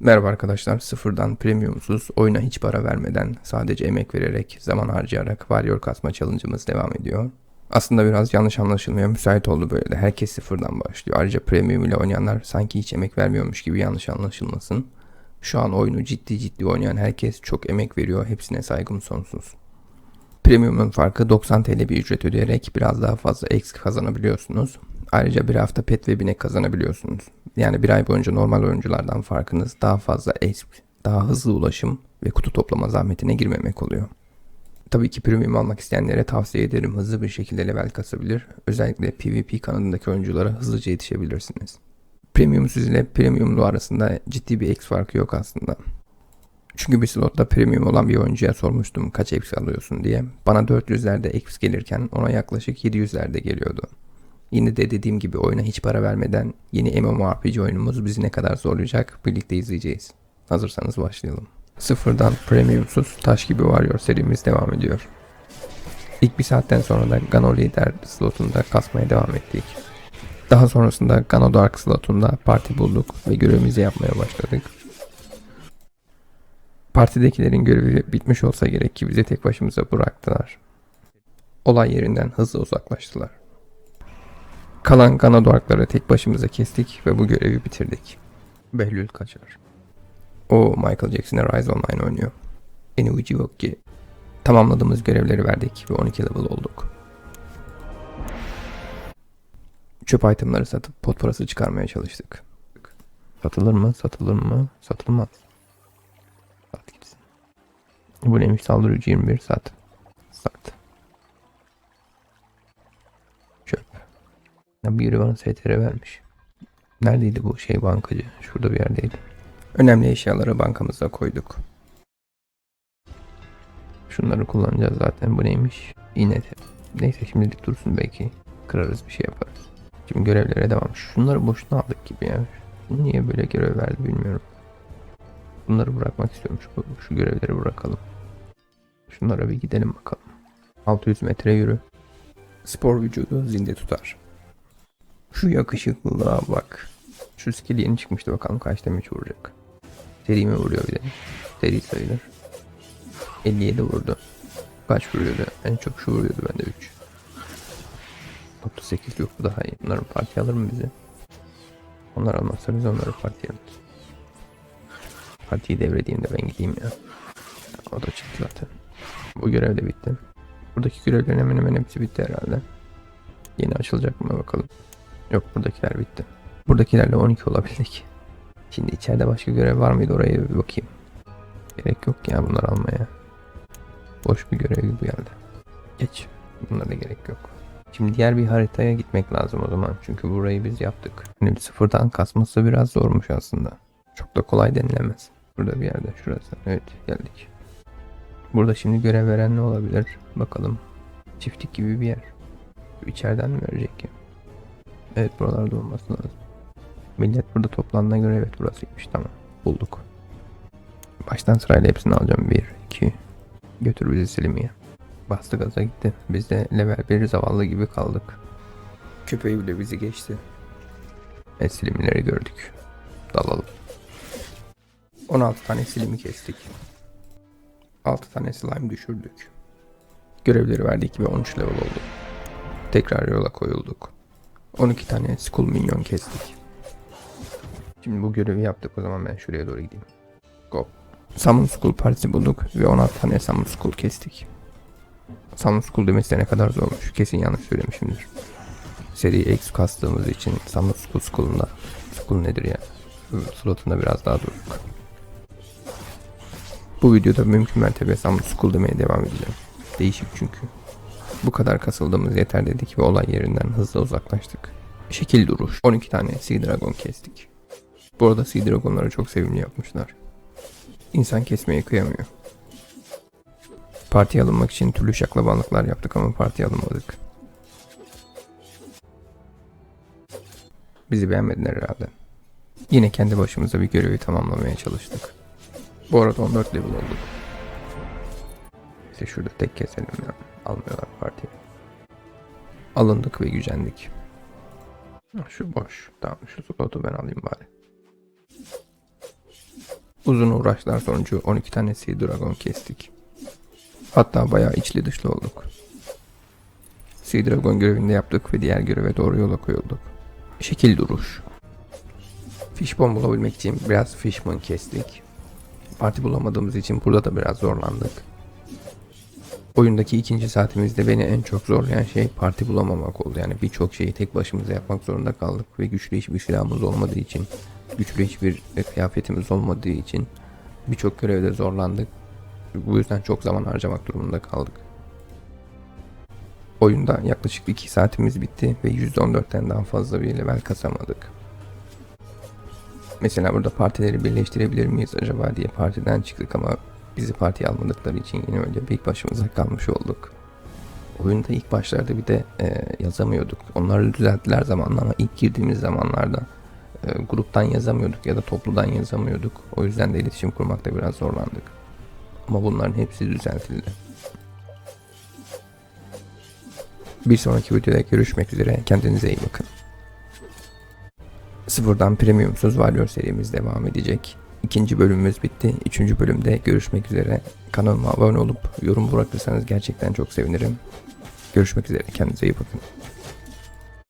Merhaba arkadaşlar, sıfırdan premiumsuz, oyuna hiç para vermeden, sadece emek vererek, zaman harcayarak Warrior kasma challenge'ımız devam ediyor. Aslında biraz yanlış anlaşılmaya müsait oldu böyle de. Herkes sıfırdan başlıyor. Ayrıca premium ile oynayanlar sanki hiç emek vermiyormuş gibi yanlış anlaşılmasın. Şu an oyunu ciddi ciddi oynayan herkes çok emek veriyor. Hepsine saygım sonsuz. Premium'un farkı 90 TL bir ücret ödeyerek biraz daha fazla X kazanabiliyorsunuz. Ayrıca bir hafta pet ve binek kazanabiliyorsunuz. Yani bir ay boyunca normal oyunculardan farkınız daha fazla X, daha hızlı ulaşım ve kutu toplama zahmetine girmemek oluyor. Tabii ki premium almak isteyenlere tavsiye ederim hızlı bir şekilde level kasabilir. Özellikle PvP kanadındaki oyunculara hızlıca yetişebilirsiniz. Premiumsuz ile premiumlu arasında ciddi bir X farkı yok aslında. Çünkü bir slotta premium olan bir oyuncuya sormuştum kaç X alıyorsun diye. Bana 400'lerde X gelirken ona yaklaşık 700'lerde geliyordu. Yine de dediğim gibi oyuna hiç para vermeden yeni MMORPG oyunumuz bizi ne kadar zorlayacak birlikte izleyeceğiz. Hazırsanız başlayalım. Sıfırdan premiumsuz taş gibi varıyor serimiz devam ediyor. İlk bir saatten sonra da Gano Lider slotunda kasmaya devam ettik. Daha sonrasında Gano Dark slotunda parti bulduk ve görevimizi yapmaya başladık. Partidekilerin görevi bitmiş olsa gerek ki bizi tek başımıza bıraktılar. Olay yerinden hızlı uzaklaştılar. Kalan Ganadoarkları tek başımıza kestik ve bu görevi bitirdik. Behlül kaçar. O Michael Jackson'a Rise Online oynuyor. En ucu yok ki. Tamamladığımız görevleri verdik ve 12 level olduk. Çöp itemları satıp pot parası çıkarmaya çalıştık. Satılır mı? Satılır mı? Satılmaz. Sat gitsin. Bu neymiş? Saldırıcı 21 sat. Sat. Çöp. Ya biri bana STR vermiş. Neredeydi bu şey bankacı? Şurada bir yerdeydi. Önemli eşyaları bankamıza koyduk. Şunları kullanacağız zaten. Bu neymiş? İğne. Neyse şimdilik dursun belki. Kırarız bir şey yaparız. Şimdi görevlere devam. Şunları boşuna aldık gibi ya. Bunu niye böyle görev verdi bilmiyorum. Bunları bırakmak istiyorum. Şu, şu görevleri bırakalım. Şunlara bir gidelim bakalım. 600 metre yürü. Spor vücudu zinde tutar. Şu yakışıklılığa bak. Şu skill yeni çıkmıştı bakalım kaç demeç vuracak. Seri mi vuruyor bir de? Seri sayılır. 57 vurdu. Kaç vuruyordu? En çok şu vuruyordu bende 3. 38 yok bu daha iyi. Bunların parti alır mı bizi? Onlar almazsa biz onları partiye alırız. Partiyi devredeyim de ben gideyim ya. O da çıktı zaten. Bu görev de bitti. Buradaki görevlerin hemen hemen hepsi bitti herhalde. Yeni açılacak mı bakalım. Yok buradakiler bitti. Buradakilerle 12 olabildik. Şimdi içeride başka görev var mıydı oraya bir bakayım. Gerek yok ya bunları almaya. Boş bir görev gibi geldi. Geç. Bunlara gerek yok. Şimdi diğer bir haritaya gitmek lazım o zaman. Çünkü burayı biz yaptık. Hani sıfırdan kasması biraz zormuş aslında. Çok da kolay denilemez. Burada bir yerde şurası. Evet geldik. Burada şimdi görev veren ne olabilir? Bakalım. Çiftlik gibi bir yer. İçeriden mi verecek ki? Evet buralarda olması lazım. Millet burada toplandığına göre evet burasıymış tamam. Bulduk. Baştan sırayla hepsini alacağım. 1, 2. Götür bizi Silimiye. Bastı gaza gitti. Biz de level 1 zavallı gibi kaldık. Köpeği bile bizi geçti. Evet silimileri gördük. Dalalım. 16 tane silimi kestik. 6 tane slime düşürdük. Görevleri verdik ve 13 level olduk. Tekrar yola koyulduk. 12 tane school minyon kestik. Şimdi bu görevi yaptık o zaman ben şuraya doğru gideyim. Go. Summon School Partisi bulduk ve 16 tane Summon School kestik. Summon School demesi de ne kadar zormuş. Kesin yanlış söylemişimdir. Seri X kastığımız için Summon School School'unda School nedir ya? Slotunda biraz daha durduk. Bu videoda mümkün mertebe Summon School demeye devam edeceğim. Değişik çünkü. Bu kadar kasıldığımız yeter dedik ve olay yerinden hızla uzaklaştık. Şekil duruş. 12 tane Sea Dragon kestik. Bu arada Sea Dragon'ları çok sevimli yapmışlar. İnsan kesmeye kıyamıyor. Partiye alınmak için türlü şaklabanlıklar yaptık ama partiye alınmadık. Bizi beğenmediler herhalde. Yine kendi başımıza bir görevi tamamlamaya çalıştık. Bu arada 14 level olduk. İşte şurada tek keselim ya. Almıyorlar partiye. Alındık ve gücendik. Şu boş. Tamam şu slotu ben alayım bari. Uzun uğraşlar sonucu 12 tane Sea Dragon kestik. Hatta bayağı içli dışlı olduk. Sea Dragon görevini yaptık ve diğer göreve doğru yola koyulduk. Şekil duruş. Fishbone bulabilmek için biraz fishbone kestik. Parti bulamadığımız için burada da biraz zorlandık. Oyundaki ikinci saatimizde beni en çok zorlayan şey parti bulamamak oldu. Yani birçok şeyi tek başımıza yapmak zorunda kaldık ve güçlü hiçbir silahımız olmadığı için, güçlü hiçbir kıyafetimiz olmadığı için birçok görevde zorlandık. Bu yüzden çok zaman harcamak durumunda kaldık. Oyunda yaklaşık 2 saatimiz bitti ve %14'ten daha fazla bir level kasamadık. Mesela burada partileri birleştirebilir miyiz acaba diye partiden çıktık ama bizi partiye almadıkları için yine öyle bir başımıza kalmış olduk. Oyunda ilk başlarda bir de e, yazamıyorduk. Onları düzelttiler zamanla ama ilk girdiğimiz zamanlarda e, gruptan yazamıyorduk ya da topludan yazamıyorduk. O yüzden de iletişim kurmakta biraz zorlandık. Ama bunların hepsi düzeltildi. Bir sonraki videoda görüşmek üzere. Kendinize iyi bakın. Sıfırdan premiumsuz Valor serimiz devam edecek. İkinci bölümümüz bitti. Üçüncü bölümde görüşmek üzere. Kanalıma abone olup yorum bırakırsanız gerçekten çok sevinirim. Görüşmek üzere. Kendinize iyi bakın.